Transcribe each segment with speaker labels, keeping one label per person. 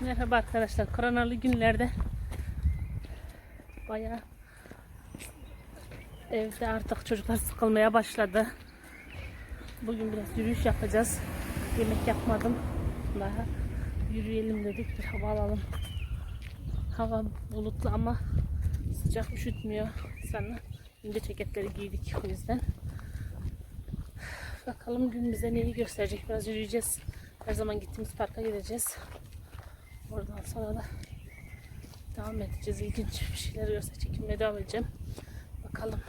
Speaker 1: Merhaba arkadaşlar. Koronalı günlerde bayağı evde artık çocuklar sıkılmaya başladı. Bugün biraz yürüyüş yapacağız. Yemek yapmadım. Daha yürüyelim dedik. Bir hava alalım. Hava bulutlu ama sıcak üşütmüyor. Sana ince ceketleri giydik o yüzden. Bakalım gün bize neyi gösterecek. Biraz yürüyeceğiz. Her zaman gittiğimiz parka gideceğiz. Oradan sonra da devam edeceğiz. İlginç bir şeyler görse çekimine devam edeceğim. Bakalım.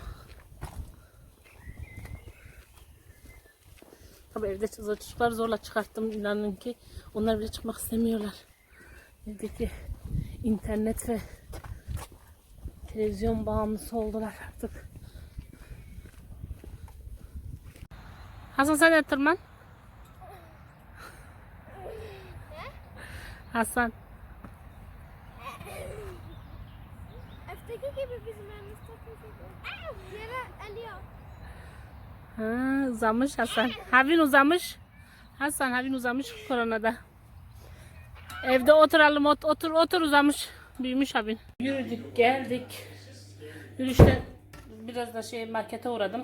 Speaker 1: Tabii evde çocuklar zorla çıkarttım. İnanın ki onlar bile çıkmak istemiyorlar. Evdeki internet ve televizyon bağımlısı oldular artık. Hasan sen de tırman. Hasan.
Speaker 2: Öfteki gibi bizim evimizde gibi. Yere alıyor.
Speaker 1: Ha, uzamış Hasan. Havin uzamış. Hasan Havin uzamış koronada. Evde oturalım ot, otur otur uzamış. Büyümüş Havin. Yürüdük geldik. Yürüyüşte biraz da şey markete uğradım.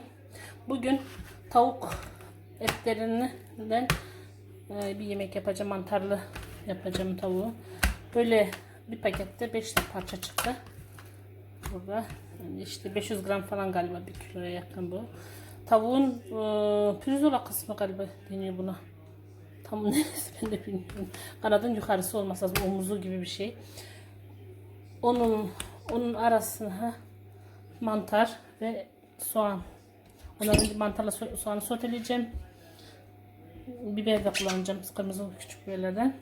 Speaker 1: Bugün tavuk etlerinden e, bir yemek yapacağım. Mantarlı yapacağım tavuğu. Böyle bir pakette 5 parça çıktı. Burada işte 500 gram falan galiba bir kiloya yakın bu. Tavuğun e, pirzola kısmı galiba deniyor buna. Tam neresi ben de bilmiyorum. Kanadın yukarısı olmasa lazım. Omuzu gibi bir şey. Onun onun arasına mantar ve soğan. Onları mantarla so- soğanı soteleyeceğim. Biber de kullanacağım. Kırmızı küçük biberlerden.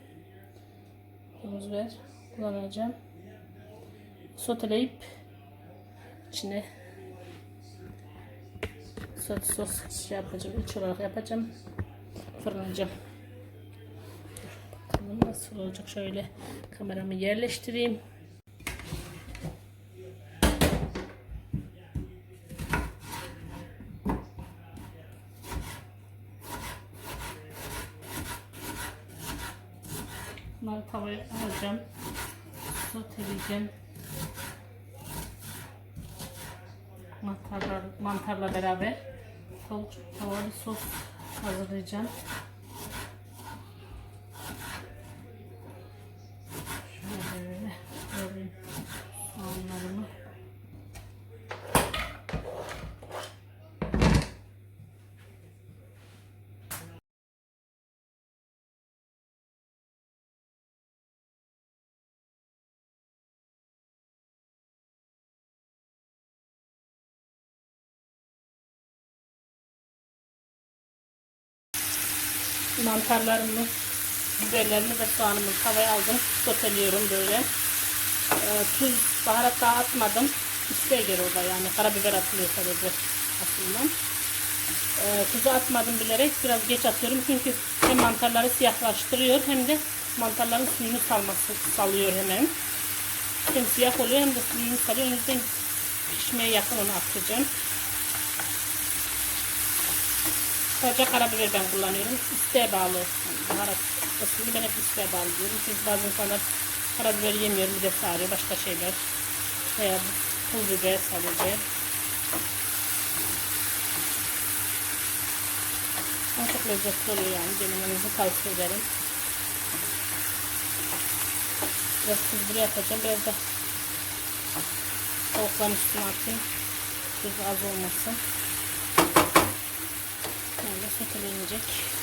Speaker 1: Kırmızı biber kullanacağım. Soteleyip içine sos, sos şey yapacağım. iç olarak yapacağım. Fırınlayacağım. Bakalım nasıl olacak. Şöyle kameramı yerleştireyim. Tavaya alacağım. Soteleyeceğim. Mantarlar, mantarla beraber tavuk tavada sos hazırlayacağım. Şöyle böyle koyayım soğanlarımı. Mantarlarımı, biberlerimi ve soğanımı tavaya aldım. Soteliyorum böyle. Ee, tuz, baharat daha atmadım. İsteğe göre o da yani. Karabiber atılıyor sadece aslında. Ee, tuzu atmadım bilerek biraz geç atıyorum. Çünkü hem mantarları siyahlaştırıyor hem de mantarların suyunu salması salıyor hemen. Hem siyah oluyor hem de suyunu salıyor. O yüzden pişmeye yakın onu atacağım. Sadece karabiber ben kullanıyorum. İsteğe bağlı. Baharat kısmını ben hep isteğe bağlı diyorum. Çünkü bazı insanlar karabiber yemiyor, bir de sarıyor, başka şeyler. Veya pul biber sadece. Ama çok lezzetli oluyor yani. Denemenizi tavsiye ederim. Biraz tuz buraya atacağım. Biraz da tavukların üstüne atayım. Tuz az olmasın. Böyle sotelenecek.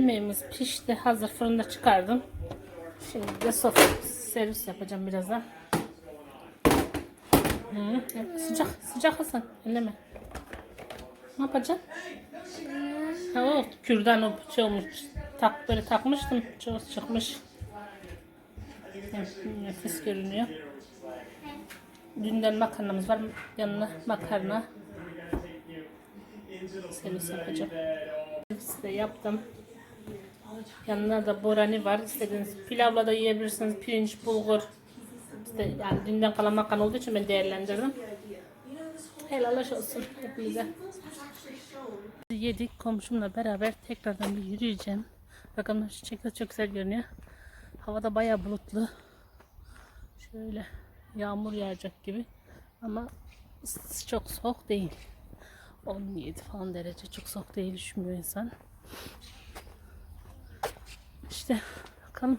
Speaker 1: Yemeğimiz pişti. Hazır fırında çıkardım. Şimdi de sos servis yapacağım birazdan. Hı, sıcak sıcak Hasan. Elleme. Ne yapacaksın? Ha o kürdan o şey. Tak böyle takmıştım. Çok çıkmış. Hı, Nefis görünüyor. Dünden makarnamız var. Yanına makarna. Servis yapacağım. Size yaptım. Yanına da borani var. İstediğiniz pilavla da yiyebilirsiniz. Pirinç, bulgur. İşte yani dünden kalan makarna olduğu için ben değerlendirdim. Helal olsun hepinize. Yedik komşumla beraber tekrardan bir yürüyeceğim. Bakın çiçekler çok güzel görünüyor. Havada bayağı bulutlu. Şöyle yağmur yağacak gibi. Ama çok soğuk değil. 17 falan derece çok soğuk değil düşünmüyor insan. İşte bakalım.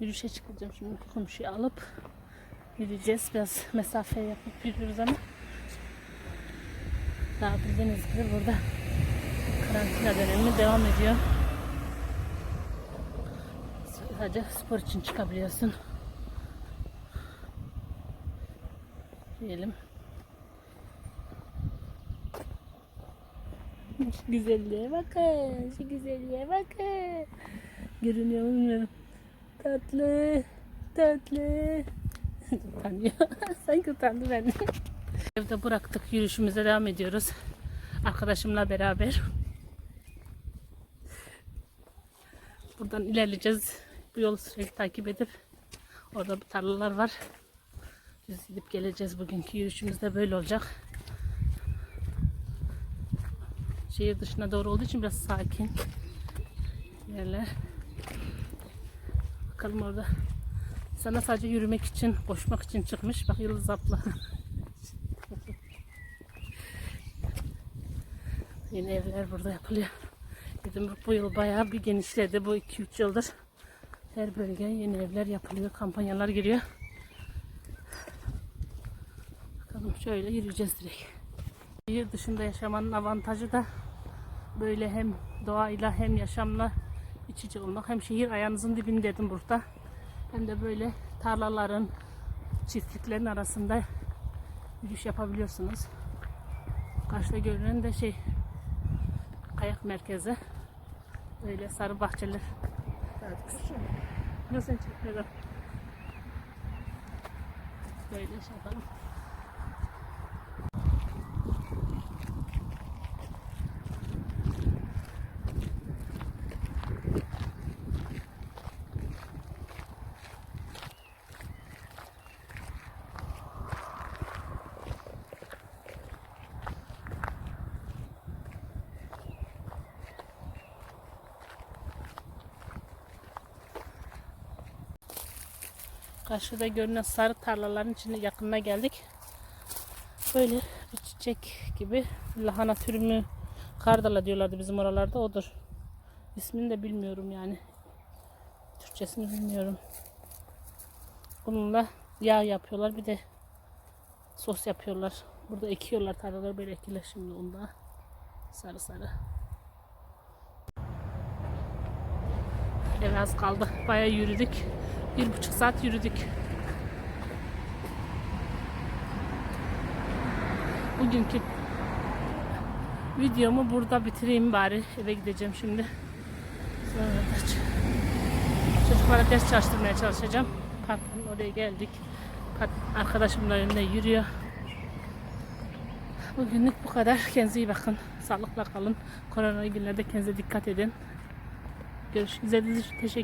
Speaker 1: Yürüyüşe çıkacağım şimdi komşuyu alıp yürüyeceğiz. Biraz mesafe yapıp yürüyoruz ama daha bildiğiniz gibi burada karantina dönemi devam ediyor. Sadece spor için çıkabiliyorsun. Diyelim. Şu güzelliğe bakın. Şu güzelliğe bakın. Görünüyor bilmiyorum. Tatlı. Tatlı. Utanıyor. Sanki utandı benden. Evde bıraktık. Yürüyüşümüze devam ediyoruz. Arkadaşımla beraber. Buradan ilerleyeceğiz. Bu yolu sürekli takip edip orada bir tarlalar var. Biz gidip geleceğiz. Bugünkü yürüyüşümüz de böyle olacak. Şehir dışına doğru olduğu için biraz sakin yerler. Bakalım orada. Sana sadece yürümek için, koşmak için çıkmış. Bak Yıldız abla. Yeni evler burada yapılıyor. Edinburgh bu yıl bayağı bir genişledi. Bu 2-3 yıldır her bölgeye yeni evler yapılıyor. Kampanyalar giriyor. Bakalım şöyle yürüyeceğiz direkt. Şehir dışında yaşamanın avantajı da böyle hem doğayla hem yaşamla iç içe olmak. Hem şehir ayağınızın dibinde Edinburgh'da hem de böyle tarlaların, çiftliklerin arasında yürüyüş yapabiliyorsunuz. Karşıda görünen de şey kayak merkezi. Böyle sarı bahçeler. Nasıl çekiyorum? Böyle şey yapalım. Karşıda görünen sarı tarlaların içinde yakınına geldik. Böyle bir çiçek gibi lahana türü mü kardala diyorlardı bizim oralarda odur. İsmini de bilmiyorum yani. Türkçesini bilmiyorum. Bununla yağ yapıyorlar bir de sos yapıyorlar. Burada ekiyorlar tarlaları böyle ekilir şimdi onda. Sarı sarı. Eve az kaldı. Bayağı yürüdük. Bir buçuk saat yürüdük. Bugünkü videomu burada bitireyim bari. Eve gideceğim şimdi. Sonra da çocuklara ders çalıştırmaya çalışacağım. Parkın oraya geldik. Park arkadaşımla önünde yürüyor. Bugünlük bu kadar. Kendinize iyi bakın. Sağlıkla kalın. Korona günlerde kendinize dikkat edin. İzlediğiniz için teşekkür